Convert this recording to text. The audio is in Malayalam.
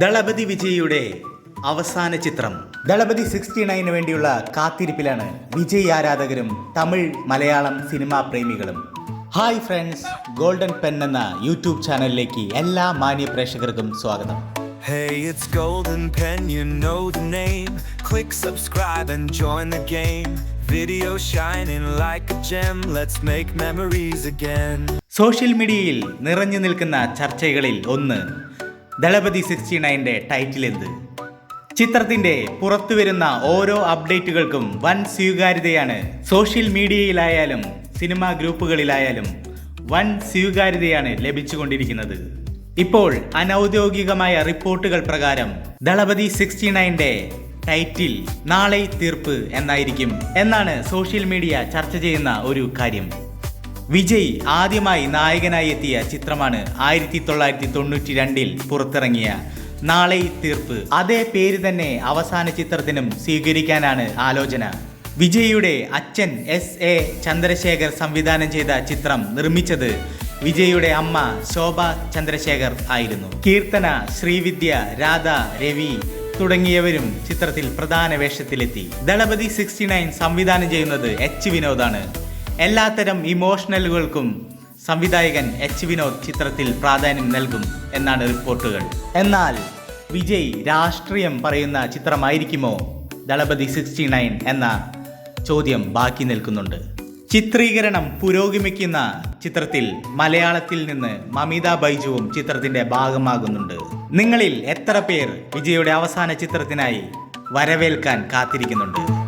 ദളപതി വിജയിയുടെ അവസാന ചിത്രം ദളപതി സിക്സ്റ്റി നയന് വേണ്ടിയുള്ള കാത്തിരിപ്പിലാണ് വിജയ് ആരാധകരും തമിഴ് മലയാളം സിനിമാ പ്രേമികളും ഹായ് ഫ്രണ്ട്സ് ഗോൾഡൻ പെൻ എന്ന യൂട്യൂബ് ചാനലിലേക്ക് എല്ലാ മാന്യ പ്രേക്ഷകർക്കും സ്വാഗതം Hey, it's Golden Pen, you know the name. Click subscribe and join the game. Video shining like a gem, let's make memories again. Social മീഡിയയിൽ നിറഞ്ഞു നിൽക്കുന്ന ചർച്ചകളിൽ ഒന്ന് ദളപതി സിക്സ്റ്റി നയന്റെ ടൈറ്റിൽ എന്ത്? ചിത്രത്തിന്റെ പുറത്തു വരുന്ന ഓരോ അപ്ഡേറ്റുകൾക്കും വൻ സ്വീകാര്യതയാണ്. സോഷ്യൽ മീഡിയയിലായാലും സിനിമാ ഗ്രൂപ്പുകളിലായാലും വൻ സ്വീകാര്യതയാണ് ലഭിച്ചുകൊണ്ടിരിക്കുന്നത്. ഇപ്പോൾ അനൗദ്യോഗികമായ റിപ്പോർട്ടുകൾ പ്രകാരം ദളപതി സിക്സ്റ്റി നയന്റെ ടൈറ്റിൽ നാളെ തീർപ്പ് എന്നായിരിക്കും. എന്നാണ് സോഷ്യൽ മീഡിയ ചർച്ച ചെയ്യുന്ന ഒരു കാര്യം. വിജയ് ആദ്യമായി നായകനായി എത്തിയ ചിത്രമാണ് ആയിരത്തി തൊള്ളായിരത്തി തൊണ്ണൂറ്റി രണ്ടിൽ പുറത്തിറങ്ങിയ നാളെ തീർപ്പ്. അതേ പേര് തന്നെ അവസാന ചിത്രത്തിനും സ്വീകരിക്കാനാണ് ആലോചന. വിജയ്യുടെ അച്ഛൻ എസ് എ ചന്ദ്രശേഖർ സംവിധാനം ചെയ്ത ചിത്രം നിർമ്മിച്ചത് വിജയ്യുടെ അമ്മ ശോഭ ചന്ദ്രശേഖർ ആയിരുന്നു. കീർത്തന ശ്രീവിദ്യ രാധ രവി തുടങ്ങിയവരും ചിത്രത്തിൽ പ്രധാന വേഷത്തിലെത്തി. ദളപതി സിക്സ്റ്റി നയൻ സംവിധാനം ചെയ്യുന്നത് എച്ച് വിനോദാണ്. എല്ലാത്തരം ഇമോഷണലുകൾക്കും സംവിധായകൻ എച്ച് വിനോദ് ചിത്രത്തിൽ പ്രാധാന്യം നൽകും എന്നാണ് റിപ്പോർട്ടുകൾ. എന്നാൽ വിജയ് രാഷ്ട്രീയം പറയുന്ന ചിത്രമായിരിക്കുമോ? ദളപതി സിക്സ്റ്റി നയൻ എന്ന ചോദ്യം ബാക്കി നിൽക്കുന്നുണ്ട്. ചിത്രീകരണം പുരോഗമിക്കുന്ന ചിത്രത്തിൽ മലയാളത്തിൽ നിന്ന് മമിത ബൈജുവും ചിത്രത്തിന്റെ ഭാഗമാകുന്നുണ്ട്. നിങ്ങളിൽ എത്ര പേർ വിജയുടെ അവസാന ചിത്രത്തിനായി വരവേൽക്കാൻ കാത്തിരിക്കുന്നുണ്ട്?